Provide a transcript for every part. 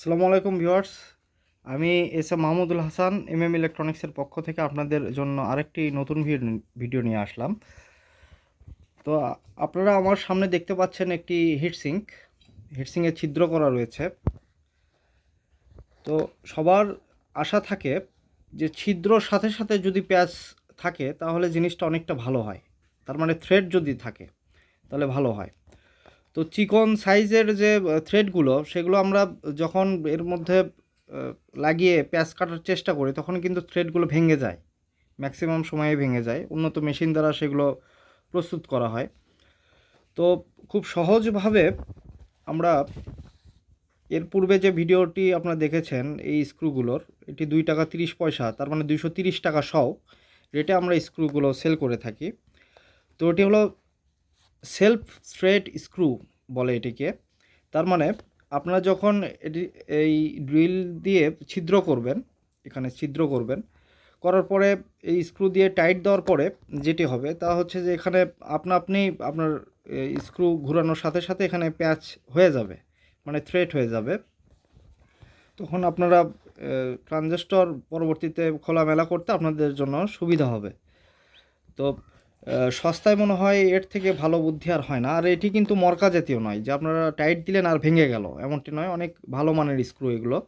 আসসালামু আলাইকুম ভিউয়ার্স। আমি S M Mahmudul Hasan M M ইলেকট্রনিক্সের পক্ষ থেকে আপনাদের জন্য আরেকটি নতুন ভিড- ভিডিও নিয়ে আসলাম। তো আপনারা আমার সামনে দেখতে পাচ্ছেন একটি হিটসিঙ্ক। হিটসিংয়ে ছিদ্র করা রয়েছে। তো সবার আশা থাকে যে ছিদ্রর সাথে সাথে যদি প্যাচ থাকে, তাহলে জিনিসটা অনেকটা ভালো হয়। তার মানে থ্রেড যদি থাকে, তাহলে ভালো হয়। তো চিকন সাইজের যে থ্রেডগুলো সেগুলো আমরা যখন এর মধ্যে লাগিয়ে প্যাচ কাটার চেষ্টা করি, তখন কিন্তু থ্রেডগুলো ভেঙে যায়। ম্যাক্সিমাম সময়ে ভেঙে যায়। উন্নত মেশিন দ্বারা সেগুলো প্রস্তুত করা হয়। তো খুব সহজভাবে আমরা এর পূর্বে যে ভিডিওটি আপনারা দেখেছেন, এই স্ক্রুগুলোর এটি দুই টাকা তিরিশ পয়সা, তার মানে দুইশো তিরিশ টাকা সহ রেটে আমরা স্ক্রুগুলো সেল করে থাকি। তো এটি হলো সেলফ স্ট্রেট স্ক্রু বলে এটিকে। তার মানে আপনারা যখন এটি, এই ড্রিল দিয়ে ছিদ্র করবেন, এখানে ছিদ্র করবেন, করার পরে এই স্ক্রু দিয়ে টাইট দেওয়ার পরে যেটি হবে তা হচ্ছে যে এখানে আপনা আপনি আপনার স্ক্রু ঘোরানোর সাথে সাথে এখানে প্যাচ হয়ে যাবে মানে থ্রেট হয়ে যাবে। তখন আপনারা ট্রানজিস্টর পরবর্তীতে খোলামেলা করতে আপনাদের জন্য সুবিধা হবে। তো সস্তায় মনে হয় এর থেকে ভালো বুদ্ধি আর হয় না। আর এটি কিন্তু মরকা জাতীয় নয়, যে আপনারা টাইট দিলেন আর ভেঙে গেল। এমনটি নয়, অনেক ভালো মানের স্ক্রু এগুলো।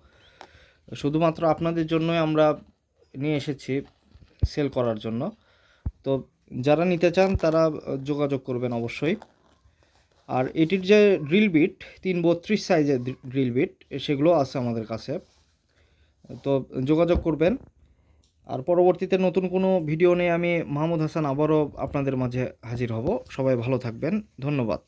শুধুমাত্র আপনাদের জন্যই আমরা নিয়ে এসেছি সেল করার জন্য। তো যারা নিতে চান, তারা যোগাযোগ করবেন অবশ্যই। আর এটির যে ড্রিল বিট, তিন বত্রিশ সাইজের ড্রিল বিট, সেগুলো আছে আমাদের কাছে। তো যোগাযোগ করবেন। আর পরবর্তীতে নতুন কোনো ভিডিও নিয়ে আমি মাহমুদ হাসান আবারও আপনাদের মাঝে হাজির হব। সবাই ভালো থাকবেন। ধন্যবাদ।